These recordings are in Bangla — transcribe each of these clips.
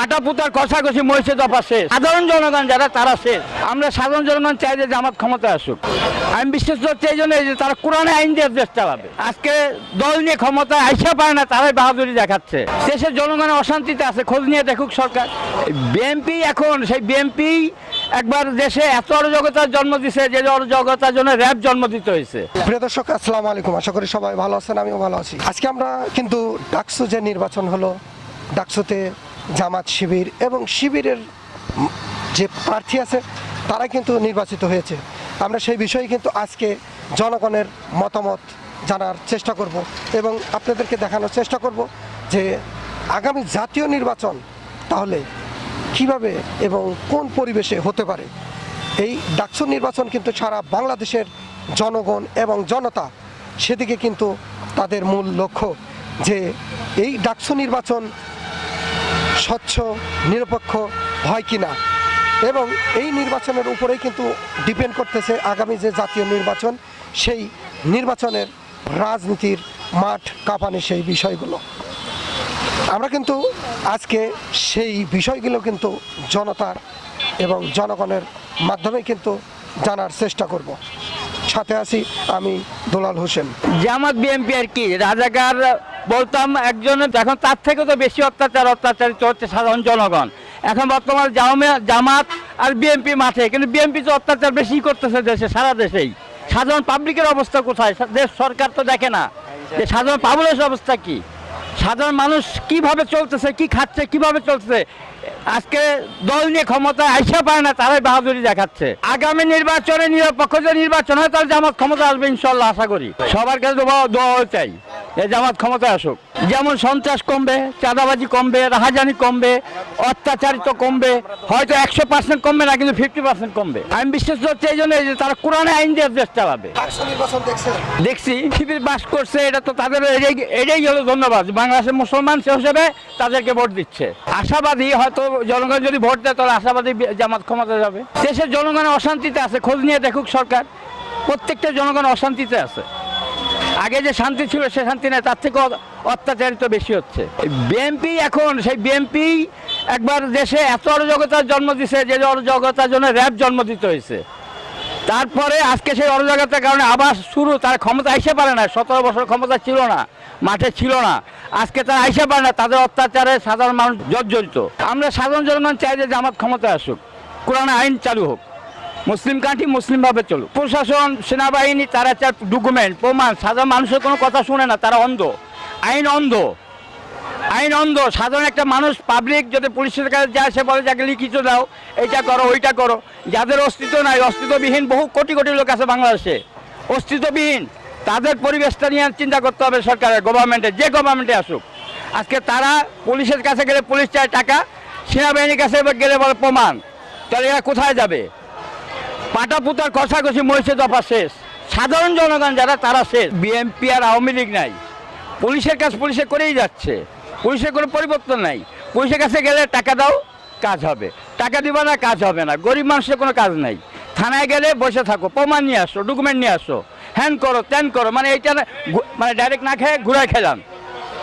পাটা পুতার কষাকষি মহিষে দফা শেষ। সাধারণ জনগণ যারা, তারা শেষ। আমরা সাধারণ জনগণ চাই যে জামাত ক্ষমতা আসুক। আমি বিশ্বাস করছি এই জন্য যে তারা কোরআনে আইন দিয়ে দেশ চালাবে আজকে দল নিয়ে ক্ষমতা আইসা পারে না, তারাই বাহাদুরি দেখাচ্ছে। দেশের জনগণের অশান্তিতে আছে, খোঁজ নিয়ে দেখুক সরকার। বিএনপি এখন, সেই বিএনপি একবার দেশে এত অরাজকতার জন্ম দিছে যে অরাজকতার জন্য র্যাব জন্ম দিতে হয়েছে। প্রিয় দর্শক, আসসালামু আলাইকুম। আশা করি সবাই ভালো আছেন, আমিও ভালো আছি। আজকে আমরা কিন্তু ডাকসু যে নির্বাচন হলো, ডাকসুতে জামাত শিবির এবং শিবিরের যে প্রার্থী আছে, তারা কিন্তু নির্বাচিত হয়েছে। আমরা সেই বিষয়ে কিন্তু আজকে জনগণের মতামত জানার চেষ্টা করব এবং আপনাদেরকে দেখানোর চেষ্টা করব যে আগামী জাতীয় নির্বাচন তাহলে কীভাবে এবং কোন পরিবেশে হতে পারে। এই ডাকসু নির্বাচন কিন্তু সারা বাংলাদেশের জনগণ এবং জনতা সেদিকে কিন্তু তাদের মূল লক্ষ্য যে এই ডাকসু নির্বাচন স্বচ্ছ, নিরপেক্ষ হয় কি না এবং এই নির্বাচনের উপরেই কিন্তু ডিপেন্ড করতেছে আগামী যে জাতীয় নির্বাচন, সেই নির্বাচনের রাজনীতির মাঠ কাঁপানি সেই বিষয়গুলো। আমরা কিন্তু আজকে সেই বিষয়গুলো কিন্তু জনতার এবং জনগণের মাধ্যমে কিন্তু জানার চেষ্টা করব। সাথে আছি আমি দুলাল হোসেন। জামাত, বিএনপি আর কি, রাজাকার বলতাম একজনের এখন তার থেকে তো বেশি অত্যাচার অত্যাচারিত হচ্ছে সাধারণ জনগণ। এখন বর্তমান জামে- জামাত আর বিএনপি মাঠে, কিন্তু বিএনপি তো অত্যাচার বেশি করতেছে দেশে, সারা দেশেই। সাধারণ পাবলিকের অবস্থা কোথায়? দেশ সরকার তো দেখে না। যে সাধারণ পাবলিকের অবস্থা কি? সাধারণ মানুষ কীভাবে চলতেছে, কি খাচ্ছে, কীভাবে চলতেছে? আজকে দল নিয়ে ক্ষমতা আইসা পারে না, তারাই বাহাদুরি দেখাচ্ছে। আগামী নির্বাচনে নিরপেক্ষ যে নির্বাচন হয় তাহলে জামাত ক্ষমতা আসবে ইনশাল্লাহ, আশা করি। সবার কাছে দোয়া চাই। এই জামাত ক্ষমতা আসুক। যেমন সন্ত্রাস কমবে চাঁদাবাজি কমবে রাহাজানি কমবে অত্যাচারিত কমবে হয়তো একশো পার্সেন্ট কমবে না কিন্তু ফিফটি পার্সেন্ট কমবে। আমি বিশ্বাস করছি এই জন্য যে তারা কোরআনে আইন দিয়ে দেশ চালাবে। দেখছি শিবির বাস করছে এটা তো তাদের এটাই এটাই হলো ধন্যবাদ। বাংলাদেশের মুসলমান সে হিসেবে তাদেরকে ভোট দিচ্ছে। আশাবাদী হয়তো জনগণ যদি ভোট দেয় তাহলে আশাবাদী জামাত ক্ষমতা যাবে। দেশের জনগণের অশান্তিতে আছে খোঁজ নিয়ে দেখুক সরকার। প্রত্যেকটা জনগণ অশান্তিতে আছে। আগে যে শান্তি ছিল, সে শান্তি নেই, তার থেকে অত্যাচারিত বেশি হচ্ছে। বিএনপি এখন, সেই বিএনপি একবার দেশে এত অরাজকতার জন্ম দিছে যে অরাজকতার জন্য র্যাব জন্ম দিতে হয়েছে। তারপরে আজকে সেই অরাজকতার কারণে আবার শুরু, তার ক্ষমতা আইসে পারে না, সতেরো বছর ক্ষমতা ছিল না, মাঠে ছিল না। আজকে তারা আইসে পারে না, তাদের অত্যাচারে সাধারণ মানুষ জর্জরিত। আমরা সাধারণ জনগণ চাই যে জামাত ক্ষমতা আসুক, কোরআন আইন চালু হোক। মুসলিম কান্ট্রি মুসলিমভাবে চলুক। প্রশাসন, সেনাবাহিনী, তারা চার ডকুমেন্ট, প্রমাণ সাধারণ মানুষের কোনো কথা শুনে না, তারা অন্ধ। আইন অন্ধ। আইন অন্ধ। সাধারণ একটা মানুষ পাবলিক যদি পুলিশের কাছে যায়, সে বলে যাকে লিখিত দাও, এইটা করো, ওইটা করো। যাদের অস্তিত্ব নাই, অস্তিত্ববিহীন বহু কোটি কোটি লোক আছে বাংলাদেশে। অস্তিত্ববিহীন। তাদের পরিবেশটা নিয়ে চিন্তা করতে হবে সরকারের গভর্নমেন্টে যে গভর্নমেন্টে আসুক। আজকে তারা পুলিশের কাছে গেলে পুলিশ চায় টাকা, সেনাবাহিনীর কাছে গেলে বলে প্রমাণ। তাহলে এরা কোথায় যাবে? পাটা পুতার কষাকষি মহিষে দফা শেষ। সাধারণ জনগণ যারা, তারা শেষ। বিএনপি আর আওয়ামী লীগ নাই। পুলিশের কাজ পুলিশে করেই যাচ্ছে। পুলিশের কোনো পরিবর্তন নাই। পুলিশের কাছে গেলে টাকা দাও, কাজ হবে। টাকা দিবা না, কাজ হবে না। গরিব মানুষের কোনো কাজ নাই। থানায় গেলে বসে থাকো, প্রমাণ নিয়ে আসো ডকুমেন্ট নিয়ে আসো। হ্যান করো ত্যান করো। মানে এইটা মানে ডাইরেক্ট না খেয়ে ঘুরে খেলাম।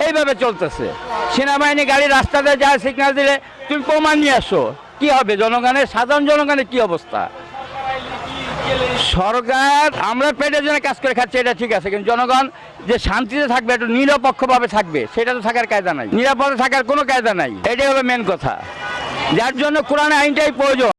এইভাবে চলতেছে। সেনাবাহিনী গাড়ি রাস্তাতে যায় সিগন্যাল দিলে, তুমি প্রমাণ নিয়ে আসো। কি হবে জনগণের? সাধারণ জনগণের কি অবস্থা? সরকার, আমরা পেটের জন্য কাজ করে খাচ্ছি, এটা ঠিক আছে, কিন্তু জনগণ যে শান্তিতে থাকবে, একটু নিরপেক্ষভাবে থাকবে, সেটা তো থাকার কায়দা নাই। নিরাপদে থাকার কোনো কায়দা নাই। এটাই হলো মেন কথা। যার জন্য কোরআন আইনটাই প্রয়োজন।